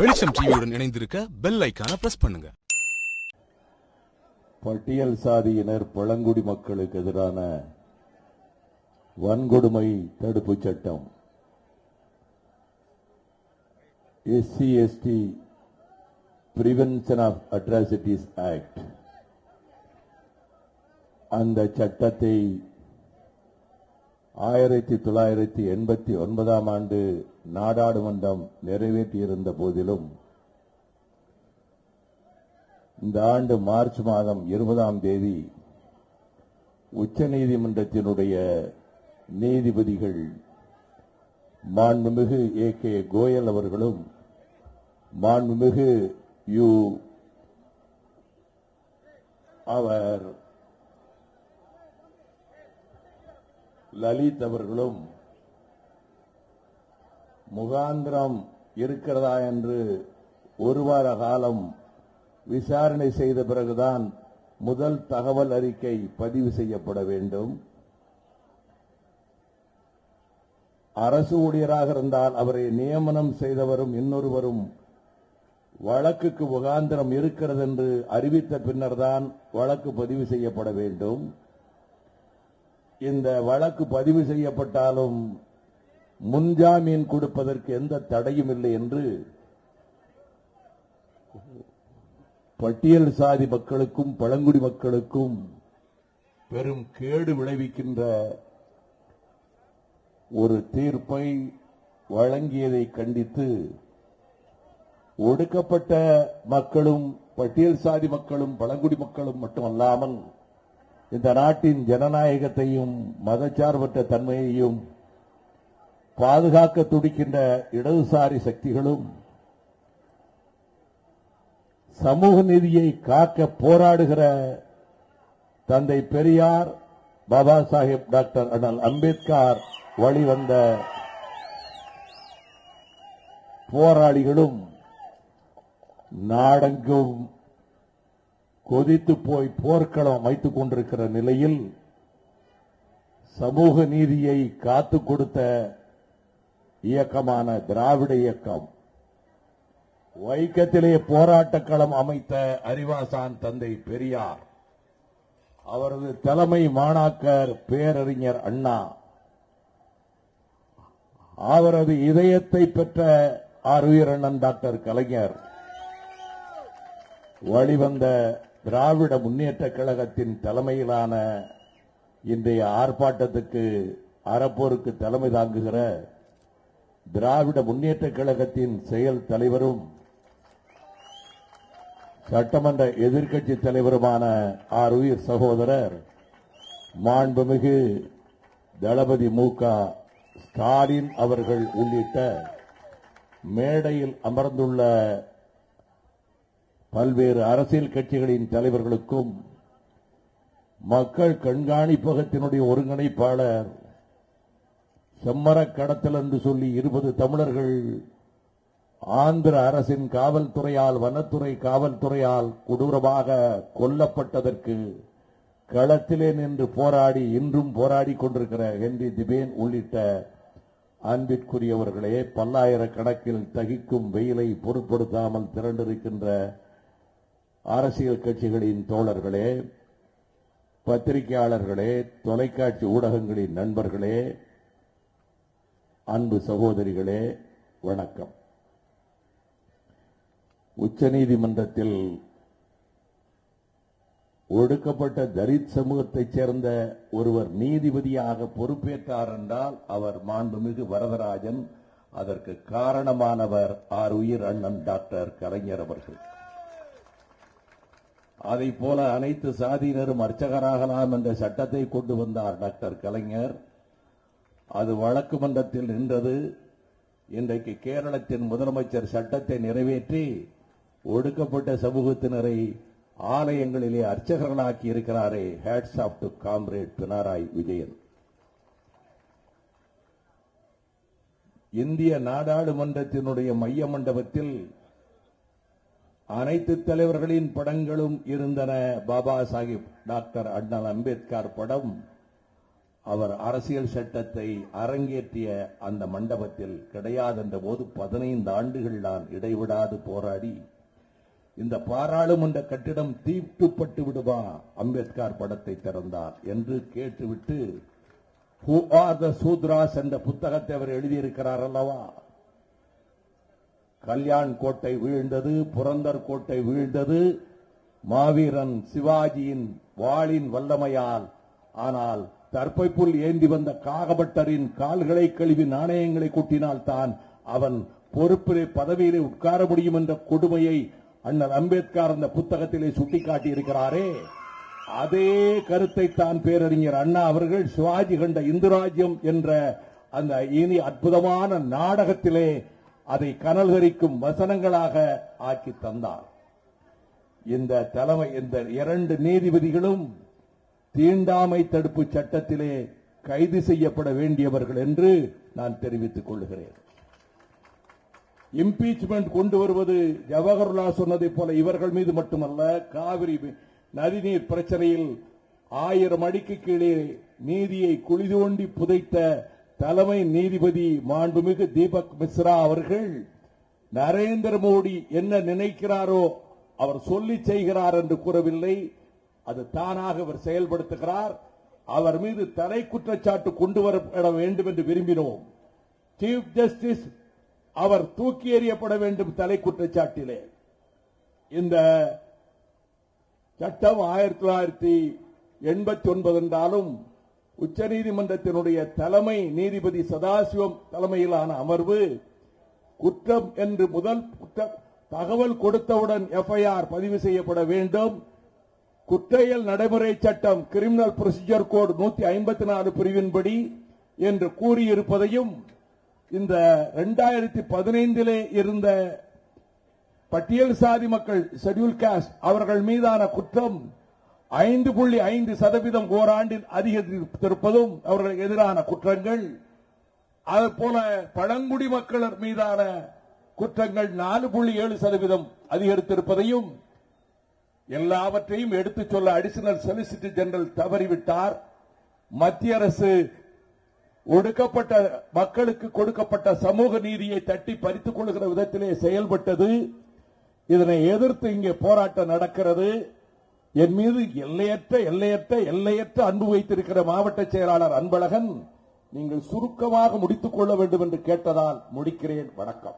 வெளிச்சம் டிவியுடன் இணைந்திருக்க பெல் ஐக்கான பிரஸ் பண்ணுங்க. பட்டியல் சாதியினர் பழங்குடி மக்களுக்கு எதிரான வன்கொடுமை தடுப்பு சட்டம். SC ST prevention of atrocities act அந்த சட்டத்தை ஆயிரத்தி தொள்ளாயிரத்தி எண்பத்தி ஒன்பதாம் ஆண்டு நாடாளுமன்றம் நிறைவேற்றியிருந்த போதிலும் இந்த ஆண்டு மார்ச் மாதம் இருபதாம் தேதி உச்சநீதிமன்றத்தினுடைய நீதிபதிகள் மாண்புமிகு ஏ கே கோயல் அவர்களும் மாண்புமிகு யு அவர் லலித் அவர்களும் முகாந்திரம் இருக்கிறதா என்று ஒரு வார காலம் விசாரணை செய்த பிறகுதான் முதல் தகவல் அறிக்கை பதிவு செய்யப்பட வேண்டும். அரசு ஊழியராக இருந்தால் அவரை நியமனம் செய்தவரும் இன்னொருவரும் வழக்குக்கு முகாந்திரம் இருக்கிறது என்று அறிவித்த பின்னர்தான் வழக்கு பதிவு செய்யப்பட வேண்டும். இந்த வழக்கு பதிவு செய்யப்பட்டாலும் முன்ஜாமீன் கொடுப்பதற்கு எந்த தடையும் இல்லை என்று பட்டியல் சாதி மக்களுக்கும் பழங்குடி மக்களுக்கும் பெரும் கேடு விளைவிக்கின்ற ஒரு தீர்ப்பை வழங்கியதை கண்டித்து ஒடுக்கப்பட்ட மக்களும் பட்டியல் சாதி மக்களும் பழங்குடி மக்களும் மட்டுமல்லாமல் இந்த நாட்டின் ஜனநாயகத்தையும் மதச்சார்பற்ற தன்மையையும் பாதுகாக்க துடிக்கின்ற இடதுசாரி சக்திகளும் சமூக நீதியை காக்க போராடுகிற தந்தை பெரியார் பாபா சாஹேப் டாக்டர் அண்ணல் அம்பேத்கர் வழிவந்த போராளிகளும் நாடெங்கும் கொதித்து போய் போர்க்களம் வைத்துக் கொண்டிருக்கிற நிலையில் சமூக நீதியை காத்துக் கொடுத்த இயக்கமான திராவிட இயக்கம் வைக்கத்திலே போராட்ட களம் அமைத்த அறிவாசான் தந்தை பெரியார் அவரது தலைமை மாணாக்கர் பேரறிஞர் அண்ணா அவரது இதயத்தை பெற்ற ஆர்வீரண்ணன் டாக்டர் கலைஞர் வழிவந்த திராவிட முன்னேற்ற கழகத்தின் தலைமையிலான இன்றைய ஆர்ப்பாட்டத்துக்கு அறப்போருக்கு தலைமை தாங்குகிற திராவிட முன்னேற்ற கழகத்தின் செயல் தலைவரும் சட்டமன்ற எதிர்க்கட்சி தலைவருமான ஆர் உயிர் சகோதரர் மாண்புமிகு தளபதி மு. ஸ்டாலின் அவர்கள் உள்ளிட்ட மேடையில் அமர்ந்துள்ள பல்வேறு அரசியல் கட்சிகளின் தலைவர்களுக்கும் மக்கள் கண்காணிப்பகத்தினுடைய ஒருங்கிணைப்பாளர் செம்மர கடத்தல் என்று சொல்லி இருபது தமிழர்கள் ஆந்திர அரசின் காவல்துறையால் வனத்துறை காவல்துறையால் கொடூரமாக கொல்லப்பட்டதற்கு களத்திலே நின்று போராடி இன்றும் போராடி கொண்டிருக்கிற ஹென்றி திபேன் உள்ளிட்ட அன்பிற்குரியவர்களே பல்லாயிரக்கணக்கில் தகிக்கும் வெயிலை பொருட்படுத்தாமல் திரண்டிருக்கின்ற அரசியல் கட்சிகளின் தோழர்களே பத்திரிகையாளர்களே தொலைக்காட்சி ஊடகங்களின் நண்பர்களே அன்பு சகோதரிகளே வணக்கம். உச்சநீதிமன்றத்தில் ஒடுக்கப்பட்ட தலித் சமூகத்தைச் சேர்ந்த ஒருவர் நீதிபதியாக பொறுப்பேற்றார் என்றால் அவர் மாண்புமிகு வரதராஜன் அதற்கு காரணமானவர் ஆர் உயிர் அண்ணன் டாக்டர் கலைஞர் அவர்கள். அதை போல அனைத்து சாதியினரும் அர்ச்சகராகலாம் என்ற சட்டத்தை கொண்டு வந்தார் டாக்டர் கலைஞர். அது வழக்கு மன்றத்தில் நின்றது. இன்றைக்கு கேரளத்தின் முதலமைச்சர் சட்டத்தை நிறைவேற்றி ஒடுக்கப்பட்ட சமூகத்தினரை ஆலயங்களிலே அர்ச்சகர்களாக்கி இருக்கிறாரே. Hats off to comrade Pinarayi Vijayan. இந்திய நாடாளுமன்றத்தினுடைய மைய மண்டபத்தில் அனைத்து தலைவர்களின் படங்களும் இருந்தன பாபா சாஹிப். டாக்டர் அண்ணல் அம்பேத்கர் படம். அவர் அரசியல் சட்டத்தை அரங்கேற்றிய அந்த மண்டபத்தில் கிடையாதென்ற போது பதினைந்து ஆண்டுகள் நான் இடைவிடாது போராடி இந்த பாராளுமன்ற கட்டிடம் தீட்டுப்பட்டு விடுமா அம்பேத்கர் படத்தை திறந்தார் என்று கேட்டுவிட்டு ஹூ ஆர் த சூத்ராஸ் என்ற புத்தகத்தை அவர் எழுதியிருக்கிறார் அல்லவா? கல்யாண் கோட்டை வீழ்ந்தது புரந்தர் கோட்டை வீழ்ந்தது. மாவீரன் சிவாஜியின் வாளின் வல்லமையால். ஆனால் தற்பைப்புல் ஏந்தி வந்த காகபட்டரின் கால்களை கழுவி நாணயங்களை கொட்டினால் தான் அவன் பொறுப்பிலே பதவியிலே உட்கார முடியும் என்ற கொடுமையை அண்ணல் அம்பேத்கர் அந்த புத்தகத்திலே சுட்டிக்காட்டி இருக்கிறாரே அதே கருத்தை தான் பேரறிஞர் அண்ணா அவர்கள் சிவாஜி கண்ட இந்து ராஜ்யம் என்ற அந்த இனி அற்புதமான நாடகத்திலே அதை கனல்கரிக்கும் வசனங்களாக ஆக்கி தந்தார். இந்த தலைமை இந்த இரண்டு நீதிபதிகளும் தீண்டாமை தடுப்பு சட்டத்திலே கைது செய்யப்பட வேண்டியவர்கள் என்று நான் தெரிவித்துக் கொள்கிறேன். இம்பீச்மெண்ட் கொண்டு வருவது ஜவஹர்லால் சொன்னதைப் போல இவர்கள் மீது மட்டுமல்ல காவிரி நதிநீர் பிரச்சனையில் ஆயிரம் அடிக்கு கீழே நீதியை குழி தோண்டி புதைத்த தலைமை நீதிபதி மாண்புமிகு தீபக் மிஸ்ரா அவர்கள் நரேந்திர மோடி என்ன நினைக்கிறாரோ அவர் சொல்லி செய்கிறார் என்று கூறவில்லை. அது தானாக அவர் செயல்படுத்துகிறார். அவர் மீது தலை குற்றச்சாட்டு கொண்டு வரப்பட வேண்டும் என்று விரும்பினோம். சீஃப் ஜஸ்டிஸ் அவர் தூக்கி எறியப்பட வேண்டும் தலை குற்றச்சாட்டிலே. இந்த சட்டம் ஆயிரத்தி தொள்ளாயிரத்தி எண்பத்தி ஒன்பது என்றாலும் உச்சநீதிமன்றத்தினுடைய தலைமை நீதிபதி சதாசிவம் தலைமையிலான அமர்வு குற்றம் என்று முதல் தகவல் கொடுத்தவுடன் எஃப்ஐஆர் பதிவு செய்யப்பட வேண்டும். குற்றையல் நடைமுறை சட்டம் கிரிமினல் ப்ரொசீஜர் கோட் நூத்தி ஐம்பத்தி நாலு பிரிவின்படி என்று கூறியிருப்பதையும் இந்த இரண்டாயிரத்தி பதினைந்திலே இருந்த பட்டியல் சாதி மக்கள் ஷெட்யூல் காஸ்ட் அவர்கள் மீதான குற்றம் ஐந்து புள்ளி ஐந்து சதவீதம் ஓராண்டில் அதிகரித்திருப்பதும் அவர்களுக்கு எதிரான குற்றங்கள். அதுபோல பழங்குடி மக்களர் மீதான குற்றங்கள் நாலு புள்ளி ஏழு சதவீதம் அதிகரித்திருப்பதையும் எல்லாவற்றையும் எடுத்துச் சொல்ல அடிஷனல் சொலிசிட்டர் ஜெனரல் தவறிவிட்டார். மத்திய அரசு ஒடுக்கப்பட்ட மக்களுக்கு கொடுக்கப்பட்ட சமூக நீதியை தட்டி பறித்துக் கொள்கிற விதத்திலே செயல்பட்டது. இதனை எதிர்த்து இங்கே போராட்டம் நடக்கிறது. என் மீது எல்லையற்ற எல்லையற்ற எல்லையற்ற அன்பு வைத்திருக்கிற மாவட்ட செயலாளர் அன்பழகன் நீங்கள் சுருக்கமாக முடித்துக் கொள்ள வேண்டும் என்று கேட்டதால் முடிக்கிறேன். வணக்கம்.